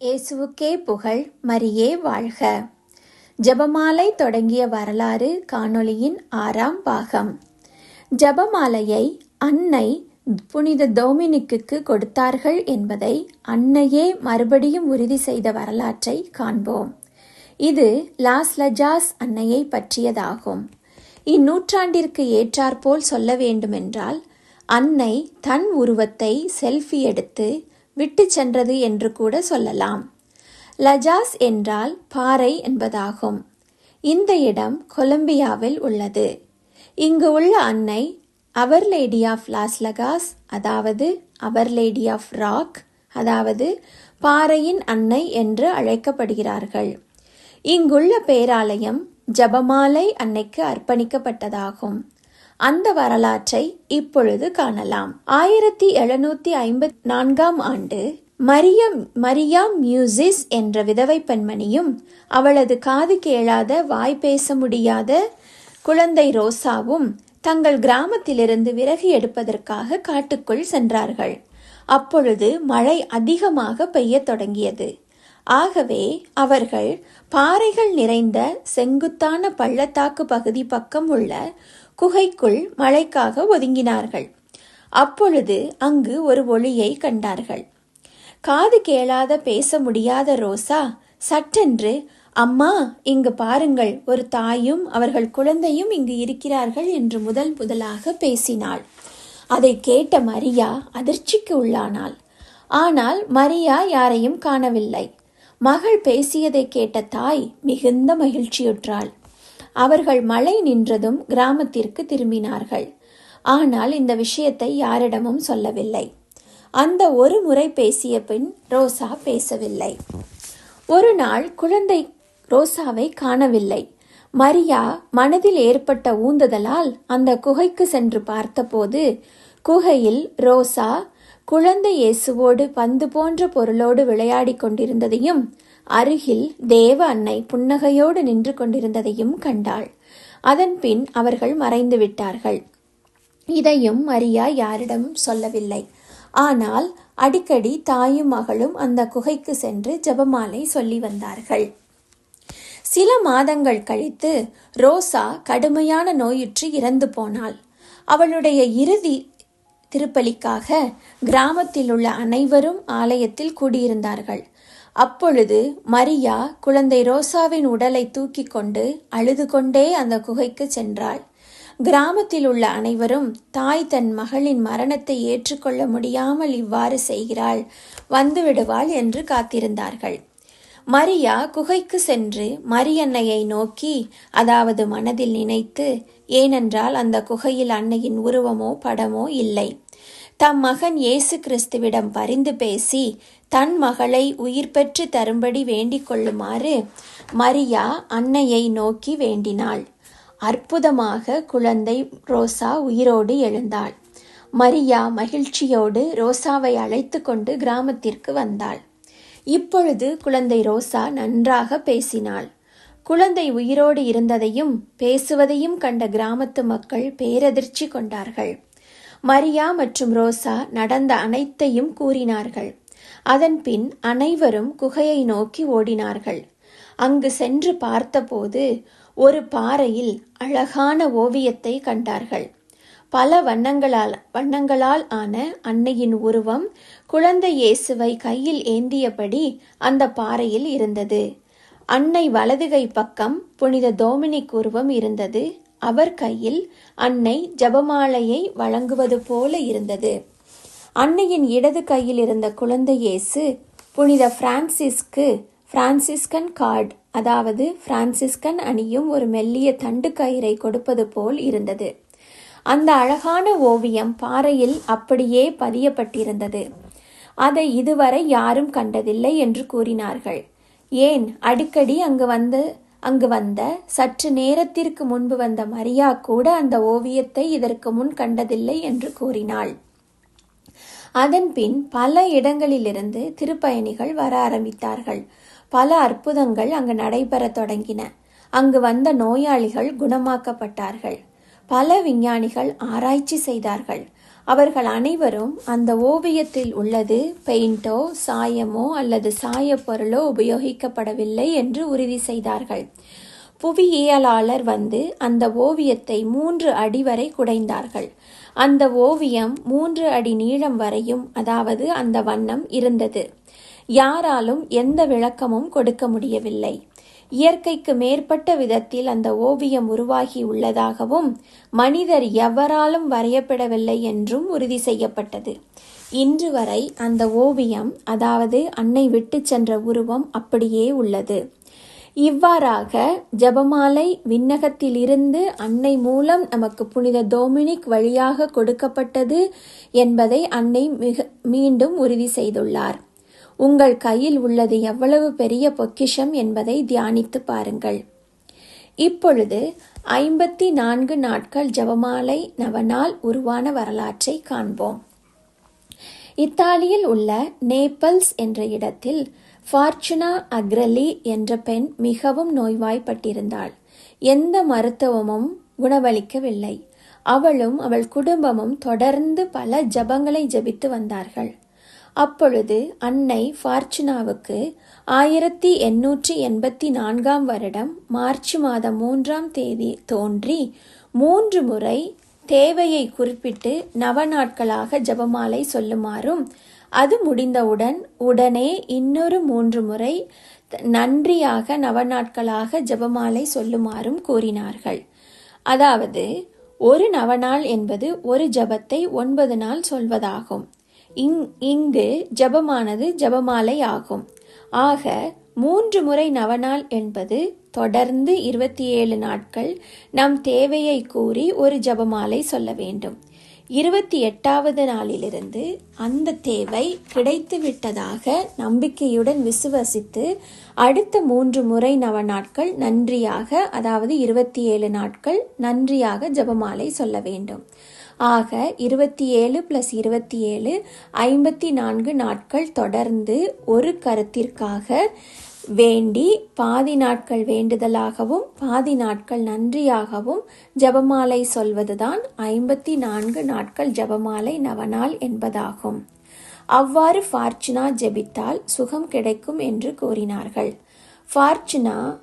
இயேசுவுக்கே புகழ் மரியே வாழ்க. ஜெபமாலை தொடங்கிய வரலாறு காணொளியின் ஆறாம் பாகம். ஜெபமாலையை அன்னை புனித டோமினிக்குக்கு கொடுத்தார்கள் என்பதை அன்னையே மறுபடியும் உறுதி செய்த வரலாற்றை காண்போம். இது லாஸ் லஜாஸ் அன்னையை பற்றியதாகும். இந்நூற்றாண்டிற்கு ஏற்றாற்போல் சொல்ல வேண்டுமென்றால் அன்னை தன் உருவத்தை செல்ஃபி எடுத்து விட்டு சென்றது என்று கூட சொல்லலாம். லஜாஸ் என்றால் பாறை என்பதாகும். இந்த இடம் கொலம்பியாவில் உள்ளது. இங்கு உள்ள அன்னை அவர் லேடி ஆஃப் லாஸ் லகாஸ் அதாவது அவர் லேடி ஆஃப் ராக் அதாவது பாறையின் அன்னை என்று அழைக்கப்படுகிறார்கள். இங்குள்ள பேராலயம் ஜபமாலை அன்னைக்கு அர்ப்பணிக்கப்பட்டதாகும். அந்த வரலாற்றை இப்பொழுது காணலாம். ஆயிரத்தி எழுநூத்தி ஐம்பத்தி நான்காம் ஆண்டு மரியம் மரியா மியூசிஸ் என்ற விதவை பெண்மணியும் அவளது காது கேளாத வாய் பேச முடியாத குழந்தை ரோசாவும் தங்கள் கிராமத்திலிருந்து விறகு எடுப்பதற்காக காட்டுக்குள் சென்றார்கள். அப்பொழுது மழை அதிகமாக பெய்யத் தொடங்கியது. ஆகவே அவர்கள் பாறைகள் நிறைந்த செங்குத்தான பள்ளத்தாக்கு பகுதி பக்கம் உள்ள குகைக்குள் மழைக்காக ஒதுங்கினார்கள். அப்பொழுது அங்கு ஒரு ஒளியை கண்டார்கள். காது கேளாத பேச முடியாத ரோசா சட்டென்று அம்மா இங்கு பாருங்கள் ஒரு தாயும் அவர்கள் குழந்தையும் இங்கு இருக்கிறார்கள் என்று முதல் முதலாக பேசினாள். அதை கேட்ட மரியா அதிர்ச்சிக்கு உள்ளானாள். ஆனால் மரியா யாரையும் காணவில்லை. மகள் பேசியதை கேட்ட தாய் மிகுந்த மகிழ்ச்சியுற்றாள். அவர்கள் மழை நின்றதும் கிராமத்திற்கு திரும்பினார்கள். ஆனால் இந்த விஷயத்தை யாரிடமும் சொல்லவில்லை. அந்த ஒரு முறை பேசிய பின் ரோசா பேசவில்லை. ஒரு நாள் குழந்தை ரோசாவை காணவில்லை. மரியா மனதில் ஏற்பட்ட ஊந்துதலால் அந்த குகைக்கு சென்று பார்த்தபோது குகையில் ரோசா குழந்தை இயேசுவோடு பந்து போன்ற பொருளோடு விளையாடிக் கொண்டிருந்ததையும் அருகில் தேவ அன்னை புன்னகையோடு நின்று கொண்டிருந்ததையும் கண்டாள். அதன்பின் அவர்கள் மறைந்து விட்டார்கள். இதையும் மரியா யாரிடமும் சொல்லவில்லை. ஆனால் அடிக்கடி தாயும் மகளும் அந்த குகைக்கு சென்று ஜெபமாலை சொல்லி வந்தார்கள். சில மாதங்கள் கழித்து ரோசா கடுமையான நோயுற்று இறந்து போனாள். அவளுடைய இறுதி திருப்பலிக்காக கிராமத்தில் உள்ள அனைவரும் ஆலயத்தில் கூடியிருந்தார்கள். அப்பொழுது மரியா குழந்தை ரோசாவின் உடலை தூக்கி கொண்டு அழுது கொண்டே அந்த குகைக்கு சென்றாள். கிராமத்தில் உள்ள அனைவரும் தாய் தன் மகளின் மரணத்தை ஏற்றுக்கொள்ள முடியாமல் இவ்வாறு செய்கிறாள் வந்துவிடுவாள் என்று காத்திருந்தார்கள். மரியா குகைக்கு சென்று மரியன்னையை நோக்கி அதாவது மனதில் நினைத்து ஏனென்றால் அந்த குகையில் அன்னையின் உருவமோ படமோ இல்லை. தம் மகன் இயேசு கிறிஸ்துவிடம் பரிந்து பேசி தன் மகளை உயிர் பெற்று தரும்படி வேண்டிக் கொள்ளுமாறு மரியா அன்னையை நோக்கி வேண்டினாள். அற்புதமாக குழந்தை ரோசா உயிரோடு எழுந்தாள். மரியா மகிழ்ச்சியோடு ரோசாவை அழைத்து கொண்டு கிராமத்திற்கு வந்தாள். இப்பொழுது குழந்தை ரோசா நன்றாக பேசினாள். குழந்தை உயிரோடு இருந்ததையும் பேசுவதையும் கண்ட கிராமத்து மக்கள் பேரதிர்ச்சி கொண்டார்கள். மரியா மற்றும் ரோசா நடந்த அனைத்தையும் கூறினார்கள். அதன்பின் அனைவரும் குகையை நோக்கி ஓடினார்கள். அங்கு சென்று பார்த்தபோது ஒரு பாறையில் அழகான ஓவியத்தை கண்டார்கள். பல வண்ணங்களால் வண்ணங்களால் ஆன அன்னையின் உருவம் குழந்தை இயேசுவை கையில் ஏந்தியபடி அந்த பாறையில் இருந்தது. அன்னை வலதுகை பக்கம் புனித டோமினிக் உருவம் இருந்தது. அவர் கையில் அன்னை ஜபமாலையை வழங்குவது போல இருந்தது. அன்னையின் இடது கையில் இருந்த குழந்தை இயேசு புனித பிரான்சிஸ்க்கு பிரான்சிஸ்கன் கார்டு அதாவது பிரான்சிஸ்கன் அணியும் ஒரு மெல்லிய தண்டு கயிறை கொடுப்பது போல் இருந்தது. அந்த அழகான ஓவியம் பாறையில் அப்படியே பதியப்பட்டிருந்தது. அதை இதுவரை யாரும் கண்டதில்லை என்று கூறினார்கள். ஏன்? அடிக்கடி அங்கு வந்து அங்கு வந்த சற்று நேரத்திற்கு முன்பு வந்த மரியா கூட அந்த ஓவியத்தை இதற்கு முன் கண்டதில்லை என்று கூறினாள். அதன்பின் பல இடங்களிலிருந்து திருப்பயணிகள் வர ஆரம்பித்தார்கள். பல அற்புதங்கள் அங்கு நடைபெறத் தொடங்கின. அங்கு வந்த நோயாளிகள் குணமாக்கப்பட்டார்கள். பல விஞ்ஞானிகள் ஆராய்ச்சி செய்தார்கள். அவர்கள் அனைவரும் அந்த ஓவியத்தில் உள்ளது பெயிண்டோ சாயமோ அல்லது சாயப்பொருளோ உபயோகிக்கப்படவில்லை என்று உறுதி செய்தார்கள். புவியியலாளர் வந்து அந்த ஓவியத்தை மூன்று அடி வரை குடைந்தார்கள். அந்த ஓவியம் மூன்று அடி நீளம் வரையும் அதாவது அந்த வண்ணம் இருந்தது. யாராலும் எந்த விளக்கமும் கொடுக்க முடியவில்லை. இயற்கைக்கு மேற்பட்ட விதத்தில் அந்த ஓவியம் உருவாகி உள்ளதாகவும் மனிதர் எவராலும் வரையப்படவில்லை என்றும் உறுதி செய்யப்பட்டது. இன்று வரை அந்த ஓவியம் அதாவது அன்னை விட்டு சென்ற உருவம் அப்படியே உள்ளது. இவ்வாறாக ஜபமாலை விண்ணகத்திலிருந்து அன்னை மூலம் நமக்கு புனித டொமினிக் வழியாக கொடுக்கப்பட்டது என்பதை அன்னை மிக மீண்டும் உறுதி செய்துள்ளார். உங்கள் கையில் உள்ளது எவ்வளவு பெரிய பொக்கிஷம் என்பதை தியானித்து பாருங்கள். இப்பொழுது ஐம்பத்தி நான்கு நாட்கள் ஜபமாலை நவனால் உருவான வரலாற்றை காண்போம். இத்தாலியில் உள்ள நேப்பல்ஸ் என்ற இடத்தில் ஃபார்ச்சுனா அக்ரலி என்ற பெண் மிகவும் நோய்வாய்ப்பட்டிருந்தாள். எந்த மருத்துவமும் குணவளிக்கவில்லை அவளும் அவள் குடும்பமும் தொடர்ந்து பல ஜபங்களை ஜபித்து வந்தார்கள். அப்பொழுது அன்னை ஃபார்ச்சுனாவுக்கு ஆயிரத்தி எண்ணூற்றி எண்பத்தி நான்காம் வருடம் மார்ச் மாதம் மூன்றாம் தேதி தோன்றி மூன்று முறை தேவையை குறிப்பிட்டு நவ நாட்களாக ஜபமாலை சொல்லுமாறும் அது முடிந்தவுடன் உடனே இன்னொரு மூன்று முறை நன்றியாக நவ நாட்களாக ஜபமாலை சொல்லுமாறும் கூறினார்கள். அதாவது ஒரு நவநாள் என்பது ஒரு ஜபத்தை ஒன்பது நாள் சொல்வதாகும். இங் இங்கு ஜபமானது ஜபமாலை ஆகும் ஆக மூன்று முறை நவநாள் என்பது தொடர்ந்து இருபத்தி ஏழு நாட்கள் நம் தேவையை கூறி ஒரு ஜபமாலை சொல்ல வேண்டும். இருபத்தி எட்டாவது நாளிலிருந்து அந்த தேவை கிடைத்து விட்டதாக நம்பிக்கையுடன் விசுவசித்து அடுத்த மூன்று முறை நவ நாட்கள் நன்றியாக அதாவது இருபத்தி ஏழு நாட்கள் நன்றியாக ஜபமாலை சொல்ல வேண்டும். ஆக இருபத்தி ஏழு பிளஸ் இருபத்தி ஏழு ஐம்பத்தி நான்கு நாட்கள் தொடர்ந்து ஒரு கருத்திற்காக வேண்டி பாதி நாட்கள் வேண்டுதலாகவும் பாதி நாட்கள் நன்றியாகவும் ஜபமாலை சொல்வதுதான் ஐம்பத்தி நான்கு நாட்கள் ஜபமாலை நவநாள் என்பதாகும். அவ்வாறு ஃபார்ச்சுனா ஜெபித்தால் சுகம் கிடைக்கும் என்று கூறினார்கள். ஃபார்ச்சுனா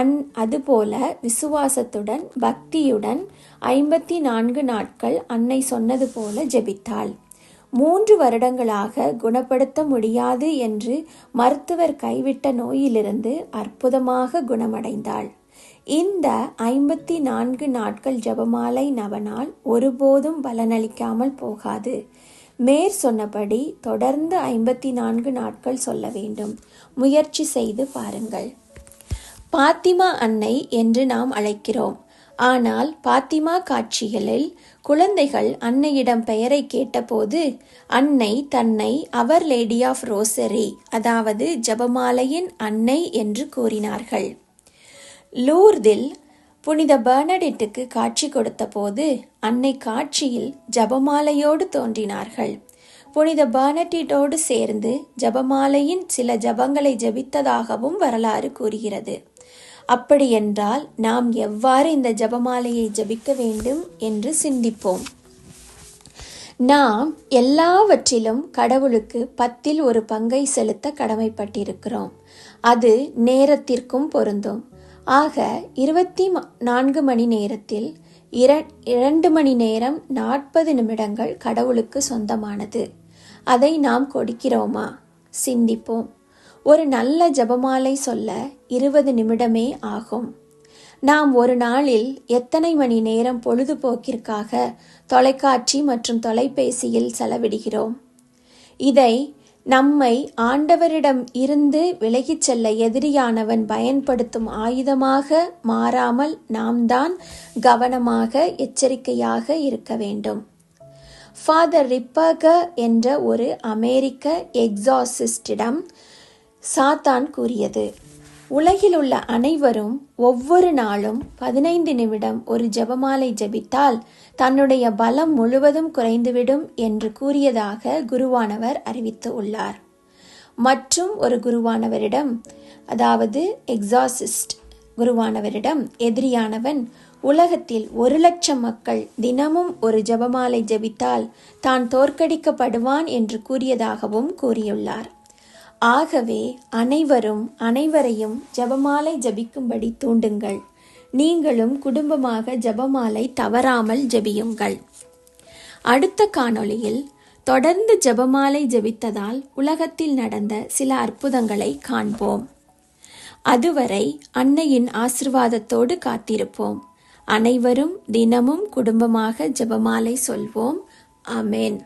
அந் அதுபோல விசுவாசத்துடன் பக்தியுடன் ஐம்பத்தி நான்கு நாட்கள் அன்னை சொன்னது போல ஜெபித்தாள். மூன்று வருடங்களாக குணப்படுத்த முடியாது என்று மருத்துவர் கைவிட்ட நோயிலிருந்து அற்புதமாக குணமடைந்தாள். இந்த ஐம்பத்தி நான்கு நாட்கள் ஜபமாலை நவனால் ஒருபோதும் பலனளிக்காமல் போகாது. மேற் சொன்னபடி தொடர்ந்து ஐம்பத்தி நான்கு நாட்கள் சொல்ல வேண்டும். முயற்சி செய்து பாருங்கள். பாத்திமா அன்னை என்று நாம் அழைக்கிறோம். ஆனால் பாத்திமா காட்சிகளில் குழந்தைகள் அன்னையிடம் பெயரை கேட்டபோது அன்னை தன்னை அவர் லேடி ஆஃப் ரோசரி அதாவது ஜபமாலையின் அன்னை என்று கூறினார்கள். லூர்தில் புனித பர்னடெட்டுக்கு காட்சி கொடுத்தபோது அன்னை காட்சியில் ஜபமாலையோடு தோன்றினார்கள். புனித பர்னடிட்டோடு சேர்ந்து ஜபமாலையின் சில ஜபங்களை ஜபித்ததாகவும் வரலாறு கூறுகிறது. அப்படியென்றால் நாம் எவ்வாறு இந்த ஜபமாலையை ஜபிக்க வேண்டும் என்று சிந்திப்போம். நாம் எல்லாவற்றிலும் கடவுளுக்கு பத்தில் ஒரு பங்கை செலுத்த கடமைப்பட்டிருக்கிறோம். அது நேரத்திற்கும் பொருந்தும். ஆக இருபத்தி நான்கு மணி நேரத்தில் இரண்டு மணி நேரம் நாற்பது நிமிடங்கள் கடவுளுக்கு சொந்தமானது. அதை நாம் கொடுக்கிறோமா? சிந்திப்போம். ஒரு நல்ல ஜபமாலை சொல்ல இருபது நிமிடமே ஆகும். நாம் ஒரு நாளில் எத்தனை மணி நேரம் பொழுதுபோக்கிற்காக தொலைக்காட்சி மற்றும் தொலைபேசியில் செலவிடுகிறோம்? இதை நம்மை ஆண்டவரிடம் இருந்து விலகிச் செல்ல எதிரியானவன் பயன்படுத்தும் ஆயுதமாக மாறாமல் நாம் தான் கவனமாக எச்சரிக்கையாக இருக்க வேண்டும். ஃபாதர் ரிப்பக என்ற ஒரு அமெரிக்க எக்ஸாசிஸ்டிடம் சாத்தான் கூறியது. உலகில் உள்ள அனைவரும் ஒவ்வொரு நாளும் பதினைந்து நிமிடம் ஒரு ஜெபமாலை ஜெபித்தால் தன்னுடைய பலம் முழுவதும் குறைந்துவிடும் என்று கூறியதாக குருவானவர் அறிவித்து உள்ளார். மற்றும் ஒரு குருவானவரிடம் அதாவது எக்ஸாசிஸ்ட் குருவானவரிடம் எதிரியானவன் உலகத்தில் ஒரு லட்சம் மக்கள் தினமும் ஒரு ஜெபமாலை ஜெபித்தால் தான் தோற்கடிக்கப்படுவான் என்று கூறியதாகவும் கூறியுள்ளார். ஆகவே அனைவரும் அனைவரையும் ஜெபமாலை ஜெபிக்கும்படி தூண்டுங்கள். நீங்களும் குடும்பமாக ஜெபமாலை தவறாமல் ஜெபியுங்கள். அடுத்த காணொளியில் தொடர்ந்து ஜெபமாலை ஜெபித்ததால் உலகத்தில் நடந்த சில அற்புதங்களை காண்போம். அதுவரை அன்னையின் ஆசிர்வாதத்தோடு காத்திருப்போம். அனைவரும் தினமும் குடும்பமாக ஜெபமாலை சொல்வோம். அமேன்